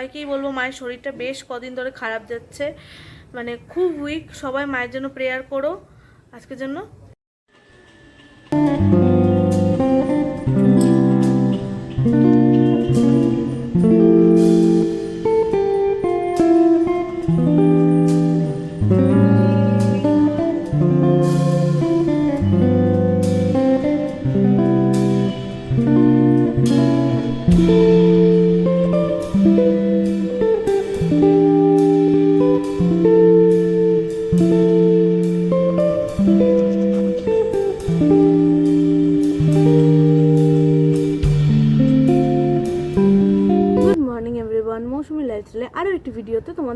সবাইকেই বলব, মায়ের শরীরটা বেশ কদিন ধরে খারাপ যাচ্ছে। মানে খুব উইক সবাই মায়ের জন্য প্রেয়ার করো। আজকের জন্য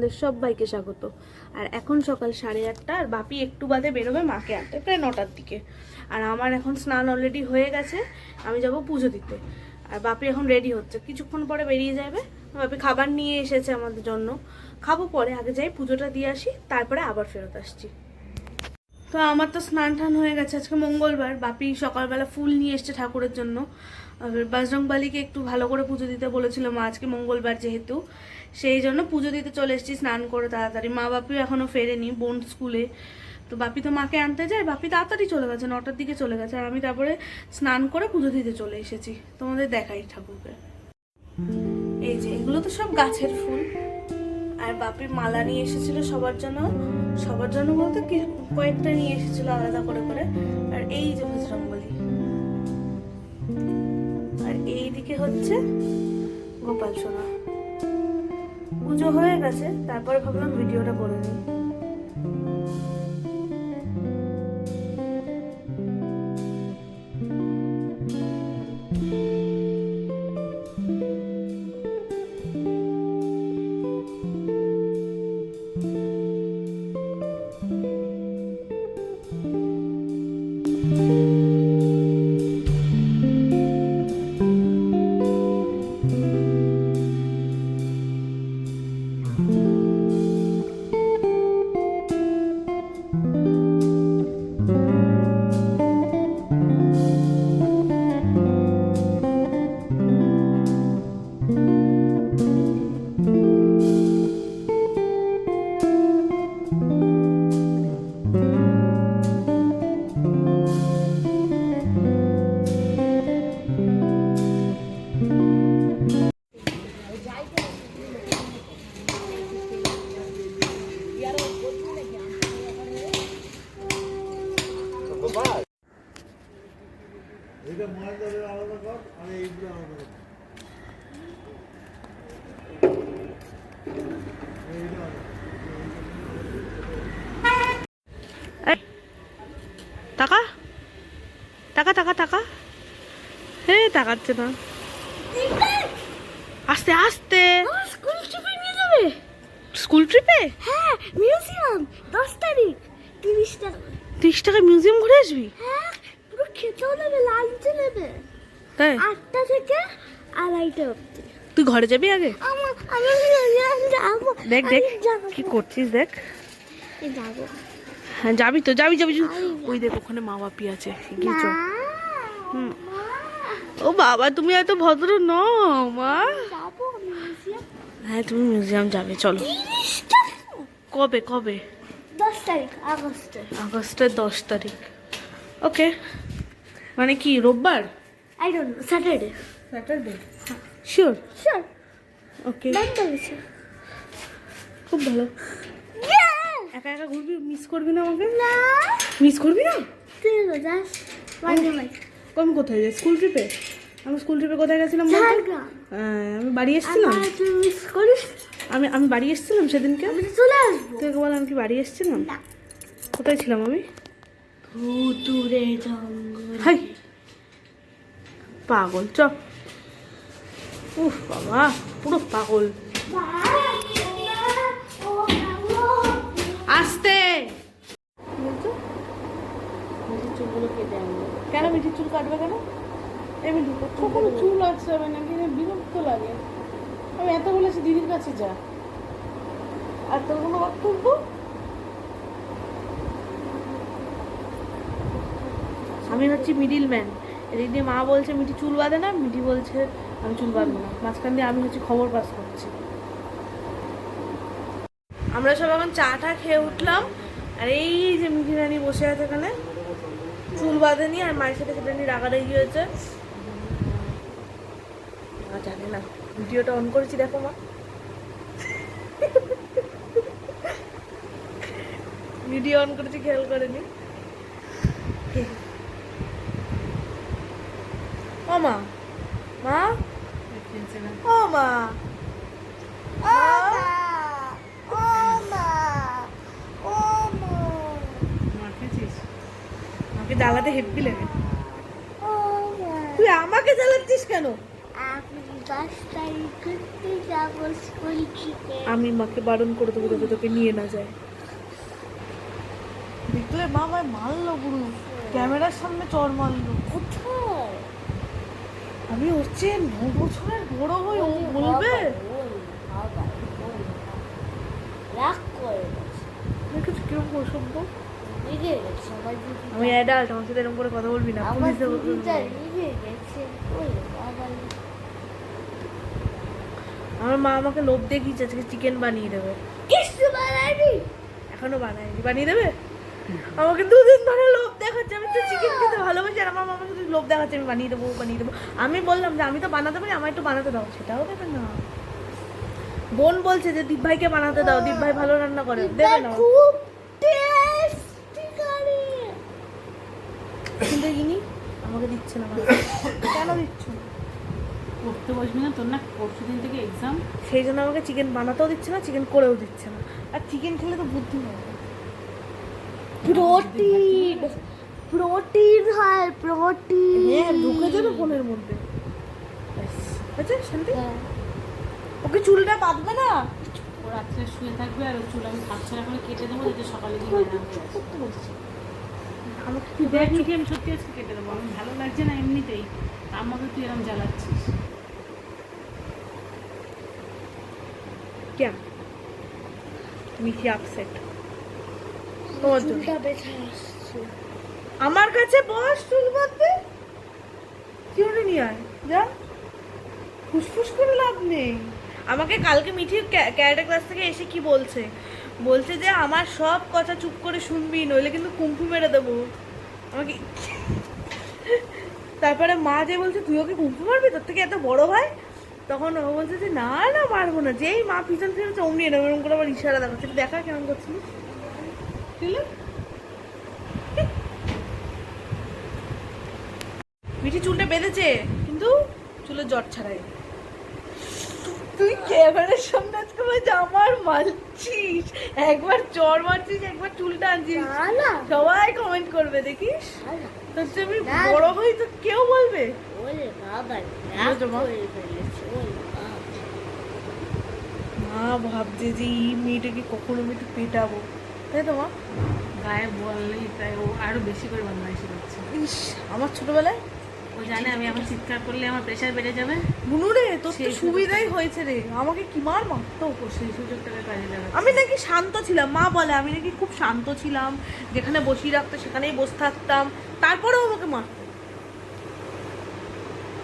তোমাদের সবাইকে স্বাগত। আর এখন সকাল সাড়ে আটটা, আর বাপি একটু বাদে বেরোবে মাকে আনতে, প্রায় নটার দিকে। আর আমার এখন স্নান অলরেডি হয়ে গেছে, আমি যাব পুজো দিতে। আর বাপি এখন রেডি হচ্ছে, কিছুক্ষণ পরে বেরিয়ে যাবে। বাপি খাবার নিয়ে এসেছে আমাদের জন্য। খাব পরে, আগে যাই পুজোটা দিয়ে আসি, তারপরে আবার ফেরত আসছি। তো আমার তো স্নান টান হয়ে গেছে, আজকে মঙ্গলবার। বাপি সকালবেলা ফুল নিয়ে এসছে ঠাকুরের জন্য। বজরংবালিকে একটু ভালো করে পুজো দিতে বলেছিল মা আজকে মঙ্গলবার যেহেতু। সেই জন্য পুজো দিতে চলে এসেছি, স্নান করে তাড়াতাড়ি। মা বাপিও এখনও ফেরেনি, বোন স্কুলে। তো বাপি তো মাকে আনতে যায়, বাপি তাড়াতাড়ি চলে গেছে, নটার দিকে চলে গেছে। আর আমি তারপরে স্নান করে পুজো দিতে চলে এসেছি। তোমাদের দেখাই ঠাকুরকে। এই যে, এগুলো তো সব গাছের ফুল। আর বাপির মালা নিয়ে এসেছিল সবার জন্য। সবার জন্য বলতে কয়েকটা নিয়ে এসেছিল আলাদা করে করে। আর এই যে বজরংবলী। আর এই দিকে হচ্ছে গোপাল সোনা। পুজো হয়ে গেছে তারপরে ভাবলাম ভিডিওটা করে নিই। টাকা টাকা টাকা টাকা হে টাকাচ্ছে না আস্তে আস্তে স্কুল ট্রিপে নিয়ে যাবে? স্কুল ট্রিপে হ্যাঁ মিউজিয়াম দশ তারিখ। তিরিশ টাকা তিরিশ টাকা মিউজিয়াম ঘুরে আসবি? হ্যাঁ পুরো খেতেও নেবে লাঞ্চে নেবে। তাই আটটা থেকে আড়াইটা অবধি। তুই ঘরে যাবি আগে? দেখ দেখ কি করছিস দেখ। যাব। হ্যাঁ যাবি তো যাবি যাবি। ওই দেখ ওখানে মা বাপি আছে গিয়ে চল হুম। ও বাবা তুমি এত ভদ্র নও মা। হ্যাঁ তুমি মিউজিয়াম যাবে চলো। কবে কবে? দশ তারিখ আগস্টে। আগস্টের দশ তারিখ। ওকে। মানে কি রোববার? I don't know Saturday Saturday sure sure okay done খুব ভালো। একা একা ঘুরবি? মিস করবি না আমাকে? না। মিস করবি না? তুই যাস। আমি কোথায়? যাই স্কুল ট্রিপে আমি স্কুল ট্রিপে কোথায় গেছিলাম হ্যাঁ, আমি বাড়ি এসেছিলাম। তুই মিস করিস? আমি আমি বাড়ি এসেছিলাম সেদিনকে। আমি চলে আসব। তুই বল আমি কি বাড়ি এসেছিলাম? কোথায় ছিলাম আমি? হাই। পাগল চ। উফ বাবা পুরো পাগল। চুলগুলো কেটে আনব। কেন মিঠির চুল কাটবে কেন? এমনি কখনো চুল আছে হবে না কিন্তু বিরক্ত লাগে। আমি এত বলেছি দিদির কাছে যা। আর তোর কোনো বক্তব্য? আমি হচ্ছি মিডিল ম্যান এদিক দিয়ে মা বলছে মিঠি চুল বাঁধে না? মিঠি বলছে আমি চুল বাঁধবো না। মাঝখান দিয়ে আমি হচ্ছে খবর পাস করছি। আমরা সব এখন চা টা খেয়ে উঠলাম। আর এই যে মিঠি রানী বসে আছে এখানে চুল বাঁধেনি আর মায়ের সাথে সেটা নিয়ে রাগারাগি হয়েছে। মা জানে না ভিডিওটা অন করেছি দেখো মা। ভিডিও অন করেছি খেয়াল করেনি। ও মা মা। ও মা লাগে। তুই আমাকে জ্বালাচ্ছিস কেন? আমি মাকে বারণ করে দেবো যাতে তোকে নিয়ে না যায়। দেখলে মা আমায় মারলো পুরো। ক্যামেরার সামনে চর মারলো। কোথায়? আমি হচ্ছে ন বছরের বড় হই ও বলবে। রাগ করে গেছে দেখেছি আমি অ্যাডাল্ট আমার সাথে এরকম করে কথা বলবি না পুলিশে আমার মা আমাকে লোভ দেখিয়েছে আজকে চিকেন বানিয়ে দেবে। কিছু বানাবি এখনও বানায়নি বানিয়ে দেবে? আমাকে দুদিন ধরে লোভ দেখাচ্ছে আমি তো চিকেন খেতে ভালোবাসি আর আমার মামা শুধু লোভ দেখাচ্ছে আমি বানিয়ে দেবো বানিয়ে দেবো। আমি বললাম যে আমি তো বানাতে পারি আমার একটু বানাতে দাও। সেটাও দেবে না। বোন বলছে যে দীপ ভাইকে বানাতে দাও দীপ ভাই ভালো রান্না করে। দেবে না। খুব টেস্টি করে কিন্তু ইনি আমাকে দিচ্ছে না কেন দিচ্ছ? পড়তে বসবি না তোর না পরশু দিন থেকে এক্সাম সেই জন্য আমাকে চিকেন বানাতেও দিচ্ছে না চিকেন করেও দিচ্ছে না। আর চিকেন খেলে তো বুদ্ধি হবে প্রোটিন। প্রোটিন হয় প্রোটিন। হ্যাঁ ঢুকে যাবে ফোনের মধ্যে। হয়েছে? শান্তি? হ্যাঁ। ওকে চুলটা বাঁধবে না? ও রাত্রে শুয়ে থাকবে আর চুল আমি খাচ্ছাড়া করে কেটে দেবো যাতে সকালে গিয়ে আমাকে তুই দেখ মিঠি আমি সত্যি আজকে কেটে দেবো। আমি ভালো লাগছে না এমনিতেই। আমাকে তুই এরকম জ্বালাচ্ছিস। क्या মিঠি আপসেট তোমার জন্য চুলটা বেঁচে আসছে। আমার কাছে বস চুল বাঁধতে। কেউ নিয়ে আয়। যা। ফুসফুস করে লাভ নেই। আমাকে কালকে মিঠির ক্যারেটা ক্লাস থেকে এসে কি বলছে? বলছে যে আমার সব কথা চুপ করে শুনবি, নইলে কিন্তু কুম্ফু মেরে দেবো। আমাকে তারপরে মা যে বলছে, তুই ওকে কুম্ফু মারবি? তোর থেকে এত বড় ভাই? তখন ও বলছে যে, না না, মারবো না। যেই মা পিছন ফিরেছে অমনি এরকম এরকম করে আবার ইশারা দেখাচ্ছে। দেখা কেমন করছিস? মিঠি চুলটা বেঁধেছে, কিন্তু চুলের জট ছাড়াই। তুই ক্যামেরার সামনে আজকে বলছে আমার মারছিস। একবার চর মারছিস একবার চুল না সবাই কমেন্ট করবে দেখিস। তোর আমি বড় হই তো কেউ বলবে? মা? ভাবছে যে এই মেয়েটাকে কখনো আমি একটু পেটাবো। তাই তো মা? গায়ে বললেই তাই ও আরও বেশি করে বদমাইশি করছে। ইস আমার ছোটবেলায় জানে আমি আমার চিৎকার করলে আমার প্রেশার বেড়ে যাবে। বুনু রে তোর তো সুবিধাই হয়েছে রে। আমাকে কি মার মারতো? ও সেই সুযোগটাকে কাজে লাগাচ্ছে আমি নাকি শান্ত ছিলাম মা বলে আমি নাকি খুব শান্ত ছিলাম। যেখানে বসিয়ে রাখতো সেখানেই বসে থাকতাম। তারপরেও আমাকে মারতো।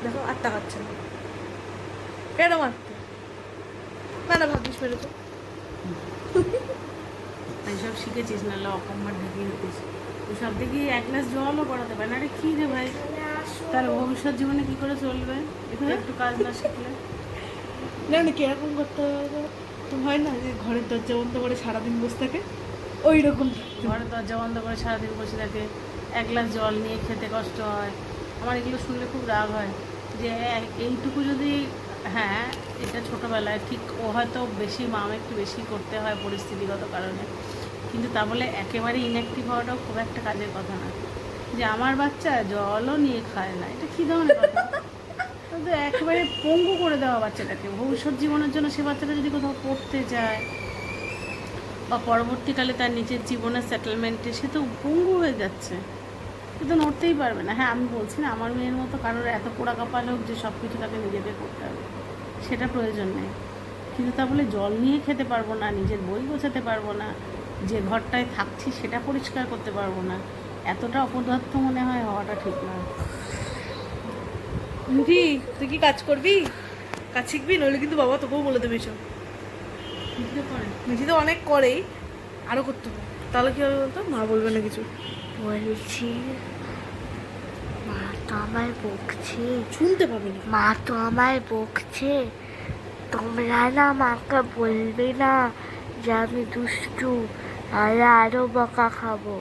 দেখো আর তাকাচ্ছে না। কেন মারতো? না না ভাগ্যিস মেরেছো? এইসব শিখেছিস নাহলে অকম্মার ঢেকে হতিস সব দেখি এক গ্লাস জলও করাতে পারে না। আরে কি রে ভাই? তার ভবিষ্যৎ জীবনে কি করে চলবে? একটু একটু কাজ না শিখলে। না না কীরকম করতে হবে? তো হয় না যে ঘরের দরজা বন্ধ করে সারাদিন বসে থাকে? ওই রকম ঘরে দরজা বন্ধ করে সারাদিন বসে থাকে। এক গ্লাস জল নিয়ে খেতে কষ্ট হয়। আমার এগুলো শুনলে খুব রাগ হয় যে এক- এইটুকু যদি হ্যাঁ এটা ছোটোবেলায় ঠিক ও হয়তো বেশি মা একটু বেশি করতে হয় পরিস্থিতিগত কারণে। কিন্তু তা বলে একেবারে ইনঅ্যাক্টিভ হওয়াটাও খুব একটা কাজের কথা না। যে আমার বাচ্চা জলও নিয়ে খায় না। এটা কী ধরনের কথা? একেবারে পঙ্গু করে দেওয়া বাচ্চাটাকে। ভবিষ্যৎ জীবনের জন্য সে বাচ্চাটা যদি কোথাও পড়তে যায় বা পরবর্তীকালে তার নিজের জীবনের সেটেলমেন্টে সে তো পঙ্গু হয়ে যাচ্ছে। সে তো নড়তেই পারবে না। হ্যাঁ আমি বলছি না, আমার মেয়ের মতো কারোর এত পোড়া কপাল হোক যে সব কিছু তাকে নিজেকে করতে হবে। সেটা প্রয়োজন নেই। কিন্তু তা বলে জল নিয়ে খেতে পারব না, নিজের বই গোছাতে পারব না, যে ঘরটায় থাকছি সেটা পরিষ্কার করতে পারব না। এতটা অপদার্থ মনে হয় হওয়াটা ঠিক না। মিঠি তুই কি কাজ করবি? কাজ শিখবি? নইলে কিন্তু বাবা তোকেও বলে দেবে এসব। তো অনেক করেই আরও করতে হবে। তাহলে কী হবে বলতো? মা বলবে না কিছু। বলছি মা তো আমায় বকছে। শুনতে পাবে না। মা তো আমায় বকছে। তোমরা না মাকে বলবে না যে আমি দুষ্টু আর আরও বকা খাব।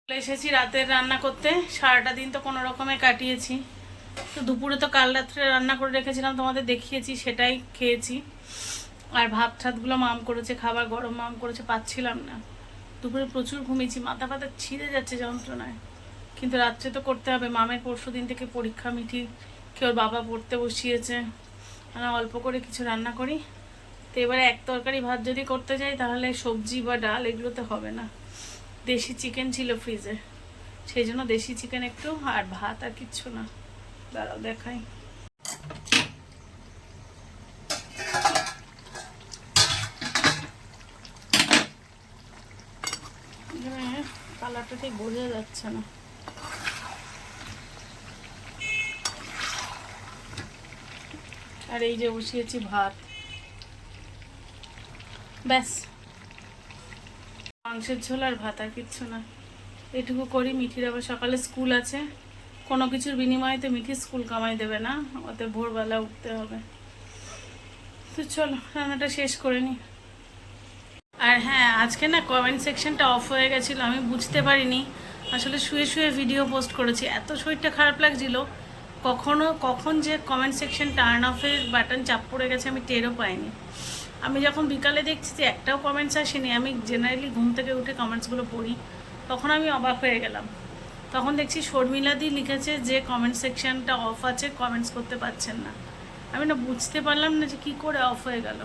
চলে এসেছি রাতের রান্না করতে। সারাটা দিন তো কোনো রকমে কাটিয়েছি। তো দুপুরে তো কাল রাত্রে রান্না করে রেখেছিলাম, তোমাদের দেখিয়েছি, সেটাই খেয়েছি। আর ভাত ঠাতগুলো মাম করেছে, খাবার গরম মাম করেছে, পাচ্ছিলাম না। দুপুরে প্রচুর ঘুমিয়েছি, মাথা ফাথা ছিঁড়ে যাচ্ছে যন্ত্রণায়। কিন্তু রাত্রে তো করতে হবে, মামের পরশু দিন থেকে পরীক্ষা মিঠি কেউ বাবা পড়তে বসিয়েছে। অল্প করে কিছু রান্না করি। তো এবারে এক তরকারি ভাত যদি করতে যাই, তাহলে সবজি বা ডাল এগুলোতে হবে না। দেশি চিকেন ছিল ফ্রিজে সেই জন্য দেশি চিকেন একটু, আর ভাত আর কিচ্ছু না। দাঁড়াও দেখাই। এখানে কালারটা ঠিক বোঝা যাচ্ছে না। আর এই যে বসিয়েছি ভাত। ব্যাস। মাংসের ঝোল আর ভাত আর কিচ্ছু না। এটুকু করি, মিঠির আবার সকালে স্কুল আছে। কোনো কিছুর বিনিময়ে তো মিঠি স্কুল কামাই দেবে না, ওতে ভোরবেলা উঠতে হবে। তো চলো, রান্নাটা শেষ করে নি। আর হ্যাঁ আজকে না কমেন্ট সেকশনটা অফ হয়ে গেছিল, আমি বুঝতে পারিনি। আসলে শুয়ে শুয়ে ভিডিও পোস্ট করেছি। এত শরীরটা খারাপ লাগছিল। কখনো, কখন যে কমেন্ট সেকশন টার্ন অফের বাটন চাপ পড়ে গেছে আমি টেরও পাইনি। আমি যখন বিকালে দেখছি যে একটাও কমেন্টস আসেনি, আমি জেনারেলি ঘুম থেকে উঠে কমেন্টসগুলো পড়ি, তখন আমি অবাক হয়ে গেলাম। তখন দেখছি শর্মিলাদি লিখেছে যে কমেন্ট সেকশনটা অফ আছে কমেন্টস করতে পারছেন না। আমি না বুঝতে পারলাম না যে কি করে অফ হয়ে গেল।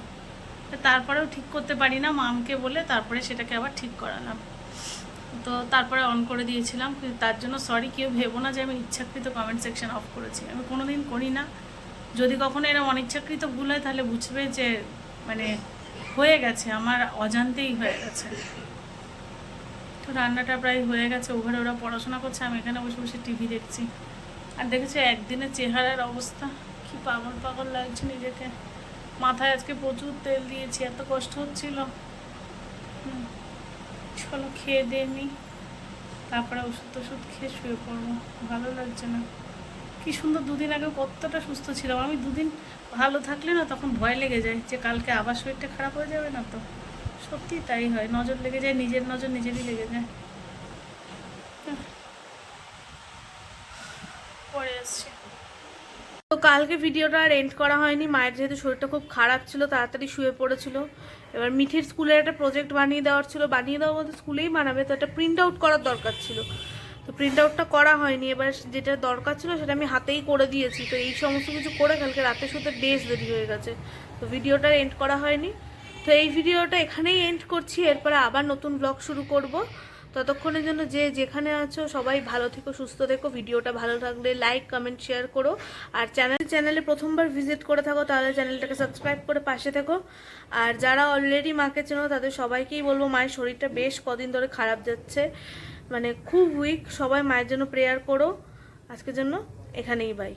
তারপরেও ঠিক করতে পারি না, মামকে বলে তারপরে সেটাকে আবার ঠিক করালাম। তো তারপরে অন করে দিয়েছিলাম, কিন্তু তার জন্য সরি কেউ ভেবো না যে আমি ইচ্ছাকৃত কমেন্ট সেকশন অফ করেছি। আমি কোনো দিন করি না। যদি কখনো এরকম অনিচ্ছাকৃত ভুল হয়, তাহলে বুঝবে যে মানে হয়ে গেছে, আমার অজান্তেই হয়ে গেছে। তো রান্নাটা প্রায় হয়ে গেছে ওভারে ওরা পড়াশোনা করছে, আমি এখানে বসে বসে টিভি দেখছি। আর দেখেছি একদিনে চেহারার অবস্থা, কি পাগল পাগল লাগছে নিজেকে। মাথায় আজকে প্রচুর তেল দিয়েছি, এত কষ্ট হচ্ছিল। চলো খেয়ে দিয়ে নি, তারপরে ওষুধ টষুধ খেয়ে শুয়ে পড়ব, ভালো লাগছে না। কি সুন্দর দুদিন আগে কতটা সুস্থ ছিলাম, আমি দুদিন ভালো থাকলে না তখন ভয় লেগে যায় যে কালকে আবার শরীরটা খারাপ হয়ে যাবে না তো। সত্যি তাই হয়, নজর লেগে যায়, নিজের নজর নিজেরই লেগে যায়। পরে আসছি। তো কালকে ভিডিওটা আর এন্ড করা হয়নি, মায়ের যেহেতু শরীরটা খুব খারাপ ছিল, তাড়াতাড়ি শুয়ে পড়েছিল। এবার মিঠির স্কুলের একটা প্রজেক্ট বানিয়ে দেওয়ার ছিল, বানিয়ে দেওয়া বলতে স্কুলেই বানাবে তো একটা প্রিন্ট আউট করার দরকার ছিল। তো প্রিন্ট আউটটা করা হয়নি। এবার যেটা দরকার ছিল সেটা আমি হাতেই করে দিয়েছি। তো এই সমস্ত কিছু করে কালকে রাতে শুতে বেশ দেরি হয়ে গেছে। তো ভিডিওটা এন্ড করা হয়নি। তো এই ভিডিওটা এখানেই এন্ড করছি। এরপরে আবার নতুন ব্লগ শুরু করব। ততক্ষণের জন্য যে যেখানে আছো সবাই ভালো থেকো, সুস্থ থেকো। ভিডিওটা ভালো থাকলে লাইক কমেন্ট শেয়ার করো। আর চ্যানেল চ্যানেলে প্রথমবার ভিজিট করে থাকো, তাহলে চ্যানেলটাকে সাবস্ক্রাইব করে পাশে থেকো। আর যারা অলরেডি মাকে চেনো, তাদের সবাইকেই বলব, মায়ের শরীরটা বেশ কদিন ধরে খারাপ যাচ্ছে। মানে খুব উইক সবাই মায়ের জন্য প্রেয়ার করো। আজকের জন্য এখানেই বাই